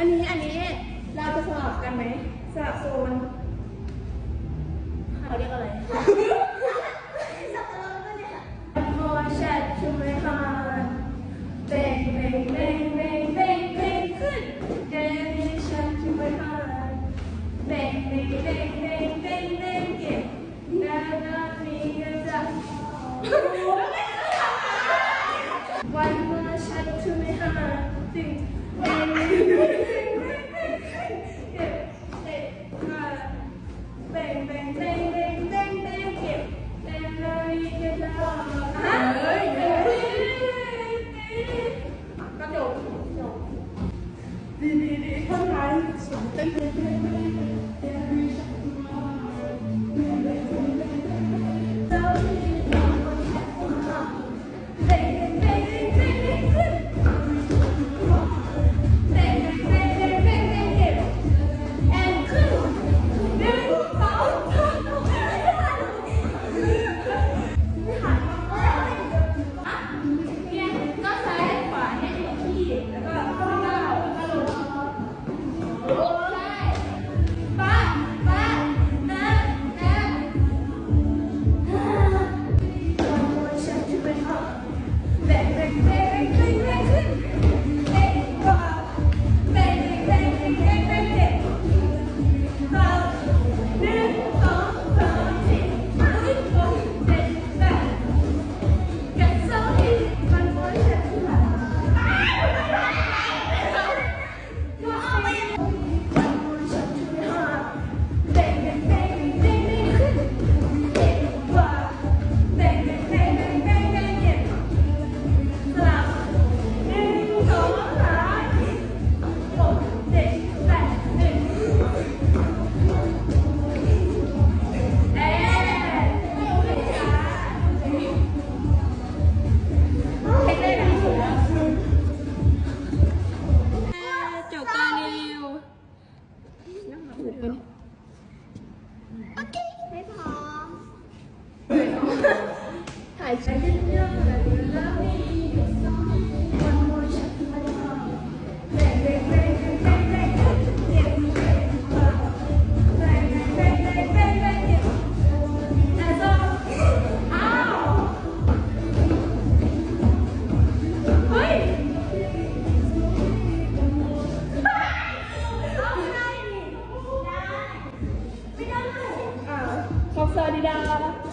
อันนี้อันนี้เราจะสลับกันไหมสลับโซนเขาเรียกอะไร やった! Oh. OK，没跑。太强了。Yeah.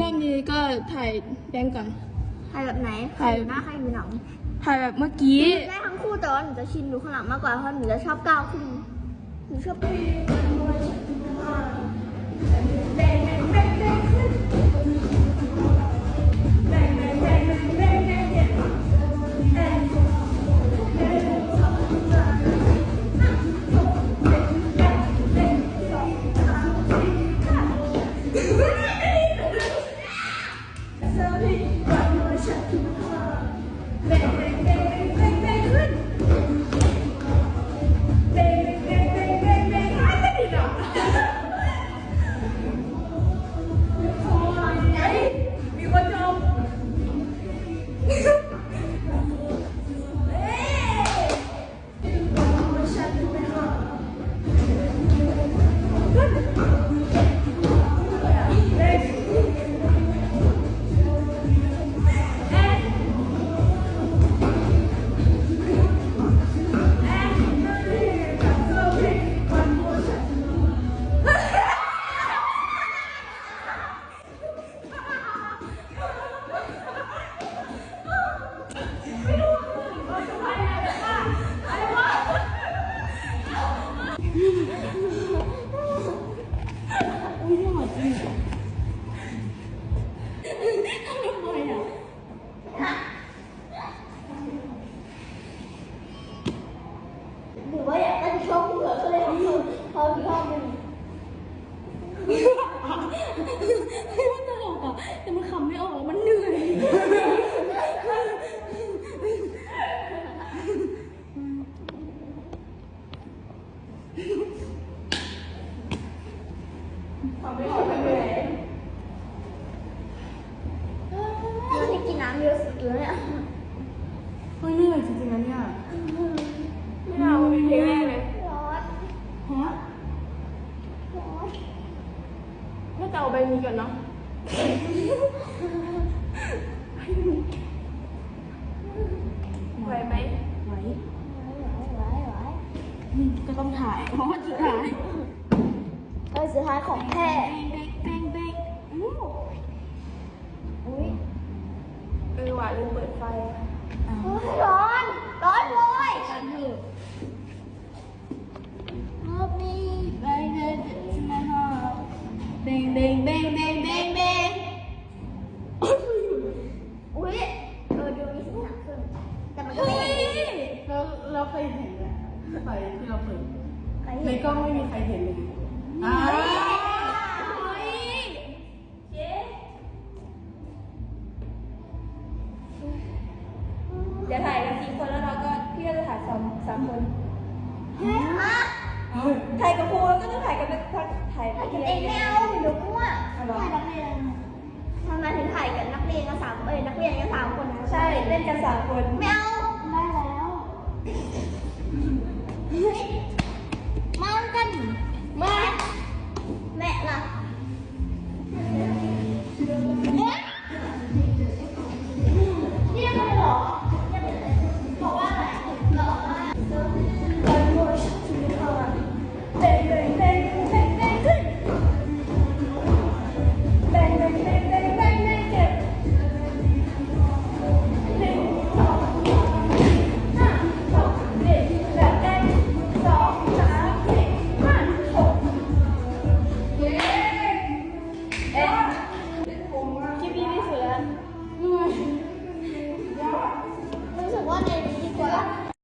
รอบนี้ก็ถ่ายแบงก์ก่อน ถ่ายแบบไหนถ่าย หน้าใครมีหนังถ่ายแบบเมื่อกี้ ได้ทั้งคู่แต่ว่าหนูจะชินดูข้างหลังมากกว่าเพราะหนูจะชอบก้าวขึ้นหนูชอบ Tell me, I'm to shut you. ก็ต้องถ่ายเพราะว่าสุดท้ายเออสุดท้ายของแท้แบงแบงแบงอู้อุ้ยเออว่ะลืมเปิดไฟอ่าเฮ้ยร้อน ร้อนเลยกันเถอะรอบนี้แบงแบงมาฮะแบงแบงแบงแบงแบงแบงอุ้ยเออดูมีสีหนักขึ้นแต่มันก็ไม่เห็นแล้วเราเคยเห็น ไหมไฟที่เราเปิดใครในเห็นกล้องไม่มีใครเห็นเลยอ่าเดี๋ยวถ่ายกันสี่คนแล้วเราก็พี่ก็จะถ่ายสามสามคนเฮ้ยอะถ่ายกับครูแล้วก็ต้องถ่ายกันเป็นถ่ายถ่ายกักันนเอเองงไม่เอาเดี๋ยวมั่วถ่ายนักเรียนทำไมถึงถ่ายกับนักเรียนกันสามเอ้ยนักเรียนกันสามคนนะใช่เล่นกันสามคนไม่เอา